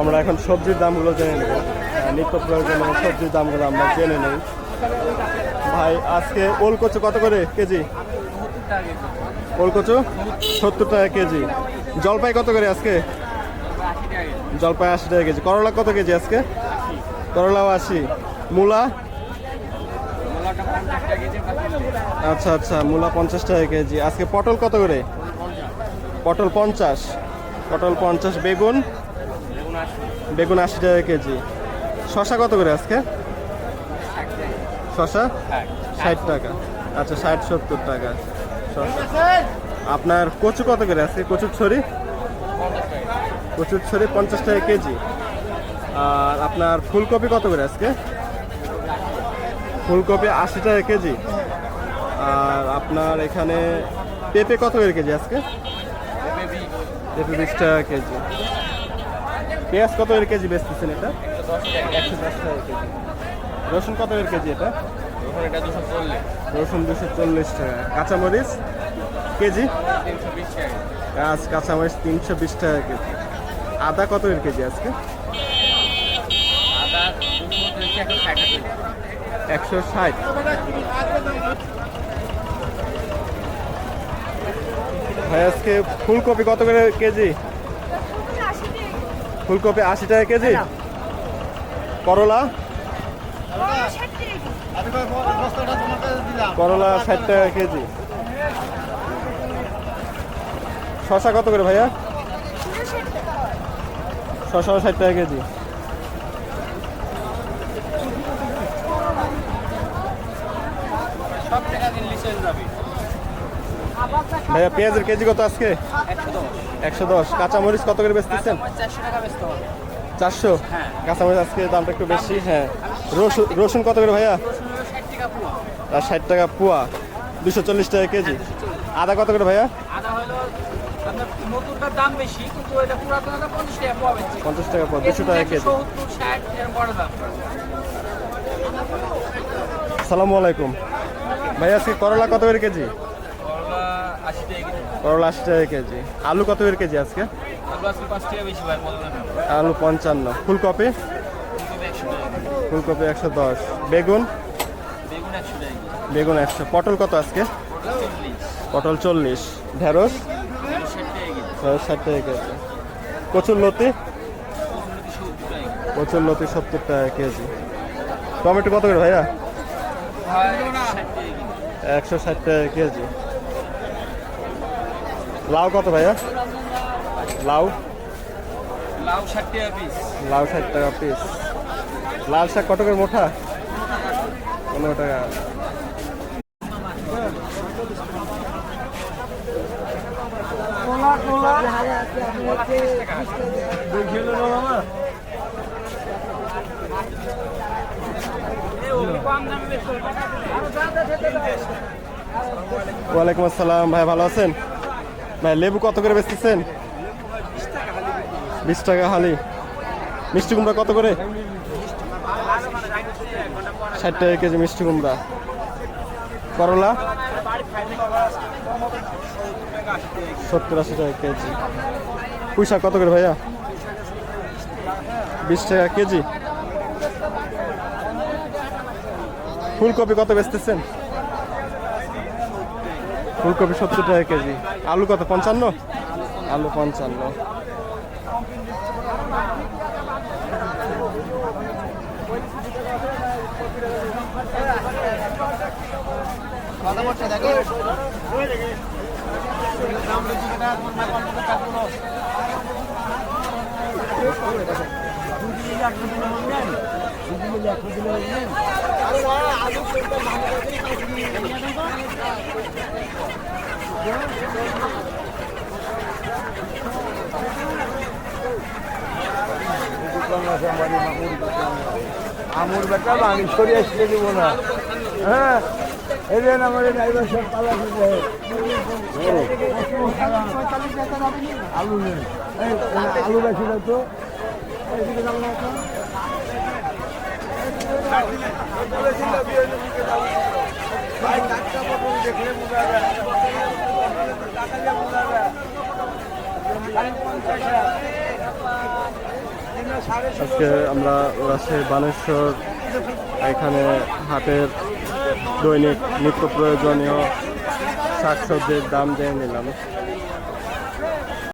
আমরা এখন সবজির দামগুলো জেনে নেব। নিত্য প্রয়োজনীয় সবজির দামগুলো আমরা জেনে নেই। ভাই, আজকে ওল কচু কত করে কেজি? ওল কচু সত্তর টাকা কেজি। জলপাই কত করে আজকে? জলপাই আশি টাকা কেজি। করলা কত কেজি আজকে? করলাও আশি। মূলা? আচ্ছা আচ্ছা মূলা পঞ্চাশ টাকা কেজি। আজকে পটল কত করে? পটল পঞ্চাশ। পটল পঞ্চাশ। বেগুন? বেগুন আশি টাকা কেজি। শশা কত করে আজকে? শশা ষাট টাকা। আচ্ছা ষাট সত্তর টাকা। শশা আপনার কচু কত করে আজকে কচুর ছড়ি? কচুর ছড়ি পঞ্চাশ টাকা কেজি। আর আপনার ফুলকপি কত করে আজকে? ফুলকপি আশি টাকা কেজি। আর আপনার এখানে পেঁপে কত করে কেজি আজকে? পেঁপে বিশ টাকা কেজি। পেঁয়াজ কত করে কেজি বেচতেছেন এটা? একশো দশ টাকা কেজি রসুন কত করে কেজি এটা? রসুন দুশো চল্লিশ টাকা। কাঁচামরিচ কেজি? কাঁচ, কাঁচামরিচ তিনশো বিশ টাকা কেজি। আদা কত করে কেজি আজকে? একশো ষাট। ভাই, আজকে ফুলকপি কত করে কেজি? ফুলকপি আশি টাকা কেজি। করলা? করলা ষাট টাকা কেজি। শশা কত করে ভাইয়া? শশাও ষাট টাকা কেজি সব টাকা কিনলে চলে যাবে ভাইয়া, পেঁয়াজের কেজি কত আজকে? একশো দশ। কাঁচামরিচ কত করে বেচতেছেন? চারশো। কাঁচামরিচ আজকে দামটা একটু বেশি হ্যাঁ। রসুন রসুন কত করে ভাইয়া? আর ষাট টাকা পোয়া। দুশো চল্লিশ টাকা কেজি। আদা কত করে ভাইয়া? পঞ্চাশ টাকা পোয়া, দুশো টাকা কেজি। সালামু আলাইকুম। ভাইয়া, আজকে করলা কত করে কেজি? করলা আশি টাকা কেজি। আলু কত করে কেজি আজকে? আলু পঞ্চান্ন। ফুলকপি? ফুলকপি একশো দশ। বেগুন? বেগুন একশো পটল কত আজকে? পটল চল্লিশ। ঢেঁড়স? ষাট টাকা কেজি। ঢেঁড়স ষাট টাকা কেজি। কচুর লতি? কচুর লতি সত্তর টাকা কেজি। টমেটো কত করে ভাইয়া? একশো ষাট টাকা কেজি। লাউ কত ভাইয়া? লাউ? লাউ ষাট টাকা পিস লাউ ষাট টাকা পিস লাল শাক কত করে মোটা? পনেরো টাকা। ওয়ালাইকুম আসসালাম ভাই ভালো আছেন? ভাই, লেবু কত করে বেচতেছেন? বিশ টাকা হালি। মিষ্টি কুমড়া কত করে? ষাট টাকা কেজি মিষ্টি কুমড়া। করলা? সত্তর আশি টাকা কেজি। পুঁই শাক কত করে ভাইয়া? বিশ টাকা কেজি। ফুলকপি কত বেচতেছেন? ফুলকপি সত্তর টাকা কেজি। আলু কত পঞ্চান্ন? আলু পঞ্চান্ন। আমুর বেটা আমি সরে আসলে দেব না। হ্যাঁ এলেন আমাদের ড্রাইভার সব পালা আলু নেই। আলু বেশি তো। আজকে আমরা রাজশাহী বানেশ্বর এখানে হাটের দৈনিক নিত্য প্রয়োজনীয় শাকসবজির দাম দিয়ে নিলাম।